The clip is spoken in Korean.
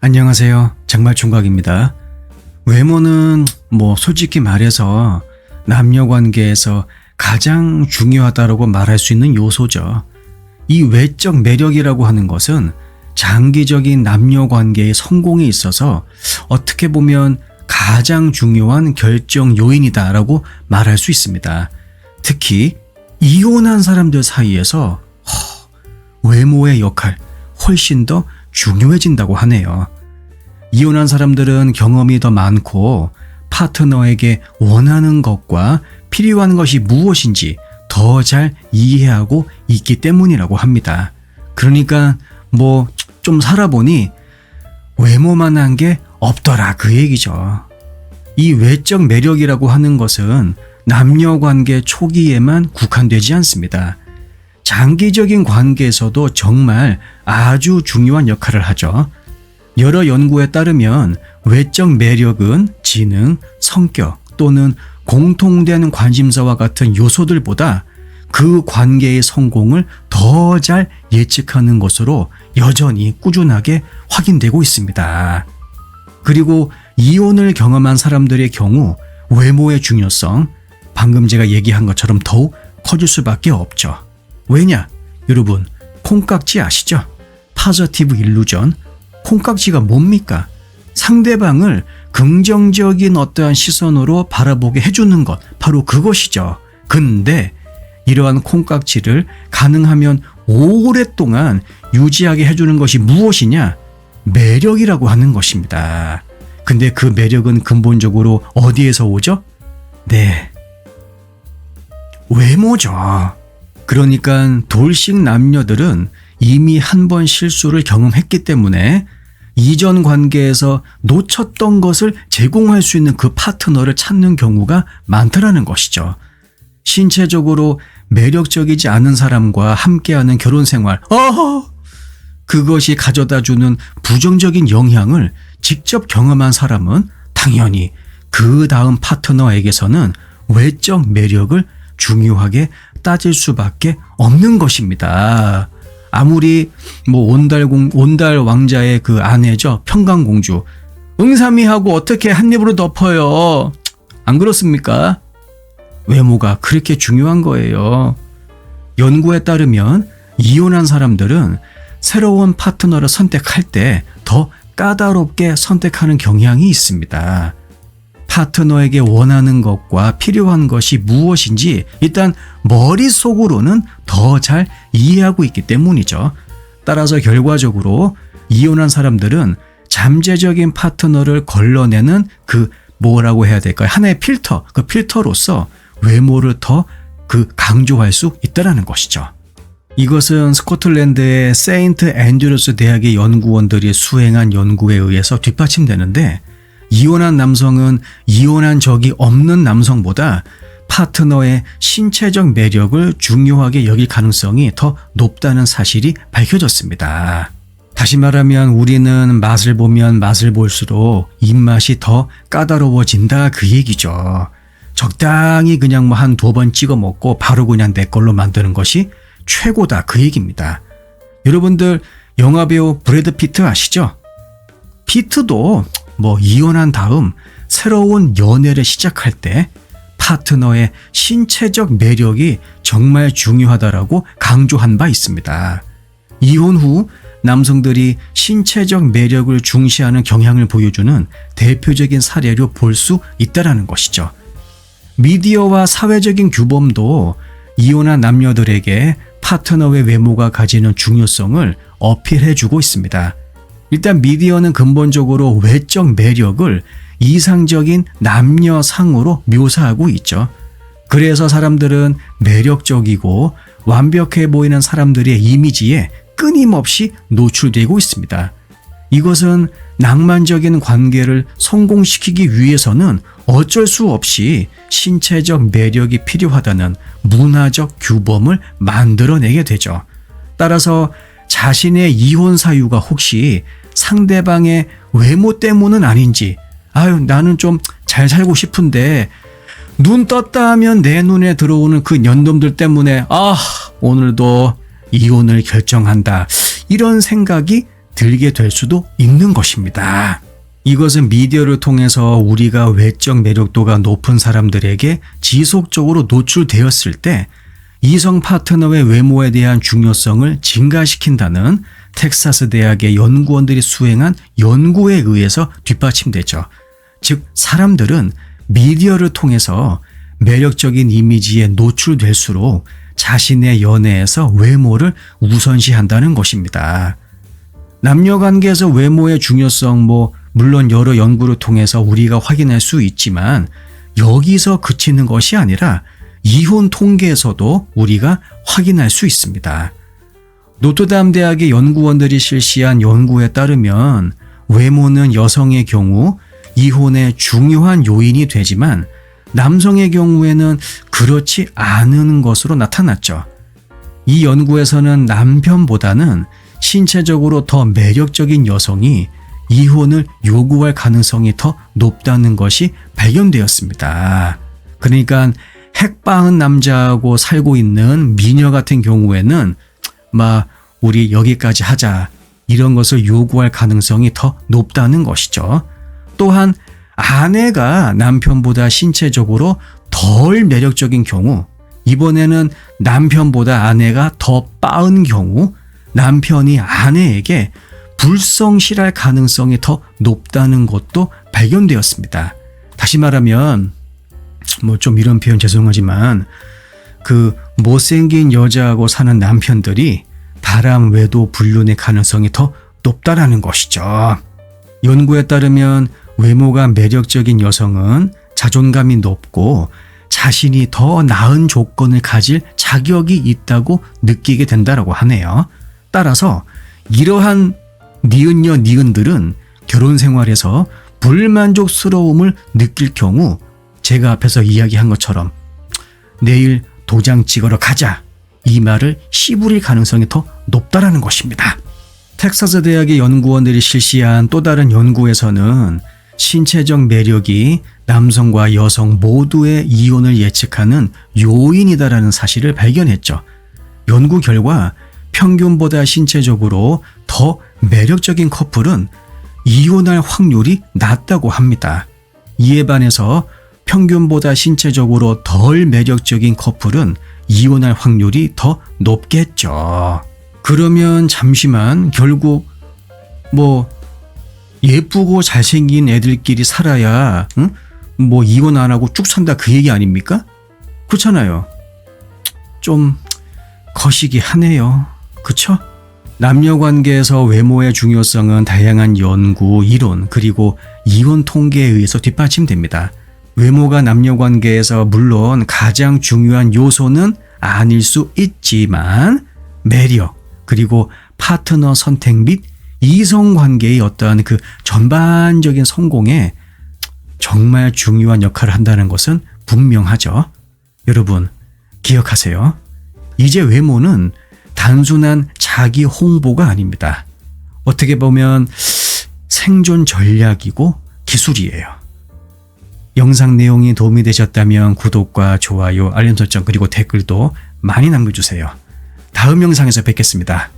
안녕하세요. 장말 총각입니다. 외모는 뭐 솔직히 말해서 남녀 관계에서 가장 중요하다고 말할 수 있는 요소죠. 이 외적 매력이라고 하는 것은 장기적인 남녀 관계의 성공에 있어서 어떻게 보면 가장 중요한 결정 요인이다라고 말할 수 있습니다. 특히 이혼한 사람들 사이에서 허, 외모의 역할 훨씬 더 중요해진다고 하네요. 이혼한 사람들은 경험이 더 많고 파트너에게 원하는 것과 필요한 것이 무엇인지 더 잘 이해하고 있기 때문이라고 합니다. 그러니까 뭐 좀 살아보니 외모만한 게 없더라 그 얘기죠. 이 외적 매력이라고 하는 것은 남녀 관계 초기에만 국한되지 않습니다. 장기적인 관계에서도 정말 아주 중요한 역할을 하죠. 여러 연구에 따르면 외적 매력은 지능, 성격 또는 공통된 관심사와 같은 요소들보다 그 관계의 성공을 더 잘 예측하는 것으로 여전히 꾸준하게 확인되고 있습니다. 그리고 이혼을 경험한 사람들의 경우 외모의 중요성, 방금 제가 얘기한 것처럼 더욱 커질 수밖에 없죠. 왜냐? 여러분, 콩깍지 아시죠? 파저티브 일루전. 콩깍지가 뭡니까? 상대방을 긍정적인 어떠한 시선으로 바라보게 해주는 것, 바로 그것이죠. 근데 이러한 콩깍지를 가능하면 오랫동안 유지하게 해주는 것이 무엇이냐? 매력이라고 하는 것입니다. 근데 그 매력은 근본적으로 어디에서 오죠? 네. 외모죠. 그러니까 돌싱 남녀들은 이미 한 번 실수를 경험했기 때문에 이전 관계에서 놓쳤던 것을 제공할 수 있는 그 파트너를 찾는 경우가 많더라는 것이죠. 신체적으로 매력적이지 않은 사람과 함께하는 결혼 생활, 어허! 그것이 가져다 주는 부정적인 영향을 직접 경험한 사람은 당연히 그 다음 파트너에게서는 외적 매력을 중요하게 따질 수밖에 없는 것입니다. 아무리 뭐 온달 공 온달 왕자의 그 아내죠 평강 공주 응삼이하고 어떻게 한 입으로 덮어요? 안 그렇습니까? 외모가 그렇게 중요한 거예요. 연구에 따르면 이혼한 사람들은 새로운 파트너를 선택할 때 더 까다롭게 선택하는 경향이 있습니다. 파트너에게 원하는 것과 필요한 것이 무엇인지 일단 머릿속으로는 더 잘 이해하고 있기 때문이죠. 따라서 결과적으로 이혼한 사람들은 잠재적인 파트너를 걸러내는 그 뭐라고 해야 될까요? 하나의 필터, 그 필터로서 외모를 더 그 강조할 수 있다라는 것이죠. 이것은 스코틀랜드의 세인트 앤드루스 대학의 연구원들이 수행한 연구에 의해서 뒷받침되는데 이혼한 남성은 이혼한 적이 없는 남성보다 파트너의 신체적 매력을 중요하게 여길 가능성이 더 높다는 사실이 밝혀졌습니다. 다시 말하면 우리는 맛을 보면 맛을 볼수록 입맛이 더 까다로워진다 그 얘기죠. 적당히 그냥 뭐 한 두 번 찍어 먹고 바로 그냥 내 걸로 만드는 것이 최고다 그 얘기입니다. 여러분들 영화배우 브래드 피트 아시죠? 피트도 뭐 이혼한 다음 새로운 연애를 시작할 때 파트너의 신체적 매력이 정말 중요하다라고 강조한 바 있습니다. 이혼 후 남성들이 신체적 매력을 중시하는 경향을 보여주는 대표적인 사례로 볼 수 있다라는 것이죠. 미디어와 사회적인 규범도 이혼한 남녀들에게 파트너의 외모가 가지는 중요성을 어필해주고 있습니다. 일단 미디어는 근본적으로 외적 매력을 이상적인 남녀상으로 묘사하고 있죠. 그래서 사람들은 매력적이고 완벽해 보이는 사람들의 이미지에 끊임없이 노출되고 있습니다. 이것은 낭만적인 관계를 성공시키기 위해서는 어쩔 수 없이 신체적 매력이 필요하다는 문화적 규범을 만들어내게 되죠. 따라서 자신의 이혼 사유가 혹시 상대방의 외모 때문은 아닌지, 아유, 나는 좀 잘 살고 싶은데, 눈 떴다 하면 내 눈에 들어오는 그 년놈들 때문에, 아, 오늘도 이혼을 결정한다. 이런 생각이 들게 될 수도 있는 것입니다. 이것은 미디어를 통해서 우리가 외적 매력도가 높은 사람들에게 지속적으로 노출되었을 때 이성 파트너의 외모에 대한 중요성을 증가시킨다는 텍사스 대학의 연구원들이 수행한 연구에 의해서 뒷받침되죠. 즉, 사람들은 미디어를 통해서 매력적인 이미지에 노출될수록 자신의 연애에서 외모를 우선시한다는 것입니다. 남녀 관계에서 외모의 중요성 뭐 물론 여러 연구를 통해서 우리가 확인할 수 있지만 여기서 그치는 것이 아니라 이혼 통계에서도 우리가 확인할 수 있습니다. 노트담 대학의 연구원들이 실시한 연구에 따르면 외모는 여성의 경우 이혼의 중요한 요인이 되지만 남성의 경우에는 그렇지 않은 것으로 나타났죠. 이 연구에서는 남편보다는 신체적으로 더 매력적인 여성이 이혼을 요구할 가능성이 더 높다는 것이 발견되었습니다. 그러니까 핵방은 남자하고 살고 있는 미녀 같은 경우에는 막 우리 여기까지 하자 이런 것을 요구할 가능성이 더 높다는 것이죠. 또한 아내가 남편보다 신체적으로 덜 매력적인 경우 이번에는 남편보다 아내가 더 빠은 경우 남편이 아내에게 불성실할 가능성이 더 높다는 것도 발견되었습니다. 다시 말하면 뭐 좀 이런 표현 죄송하지만 그 못생긴 여자하고 사는 남편들이 바람 외도 불륜의 가능성이 더 높다라는 것이죠. 연구에 따르면 외모가 매력적인 여성은 자존감이 높고 자신이 더 나은 조건을 가질 자격이 있다고 느끼게 된다라고 하네요. 따라서 이러한 니은녀 니은들은 결혼 생활에서 불만족스러움을 느낄 경우 제가 앞에서 이야기한 것처럼 내일 도장 찍으러 가자 이 말을 씨부릴 가능성이 더 높다라는 것입니다. 텍사스 대학의 연구원들이 실시한 또 다른 연구에서는 신체적 매력이 남성과 여성 모두의 이혼을 예측하는 요인이다라는 사실을 발견했죠. 연구 결과 평균보다 신체적으로 더 매력적인 커플은 이혼할 확률이 낮다고 합니다. 이에 반해서 평균보다 신체적으로 덜 매력적인 커플은 이혼할 확률이 더 높겠죠. 그러면 잠시만 결국 뭐 예쁘고 잘생긴 애들끼리 살아야 응? 뭐 이혼 안 하고 쭉 산다 그 얘기 아닙니까? 그렇잖아요. 좀 거시기 하네요. 그쵸? 남녀 관계에서 외모의 중요성은 다양한 연구, 이론, 그리고 이혼 통계에 의해서 뒷받침됩니다. 외모가 남녀 관계에서 물론 가장 중요한 요소는 아닐 수 있지만 매력, 그리고 파트너 선택 및 이성 관계의 어떠한 그 전반적인 성공에 정말 중요한 역할을 한다는 것은 분명하죠. 여러분, 기억하세요. 이제 외모는 단순한 자기 홍보가 아닙니다. 어떻게 보면 생존 전략이고 기술이에요. 영상 내용이 도움이 되셨다면 구독과 좋아요, 알림 설정 그리고 댓글도 많이 남겨주세요. 다음 영상에서 뵙겠습니다.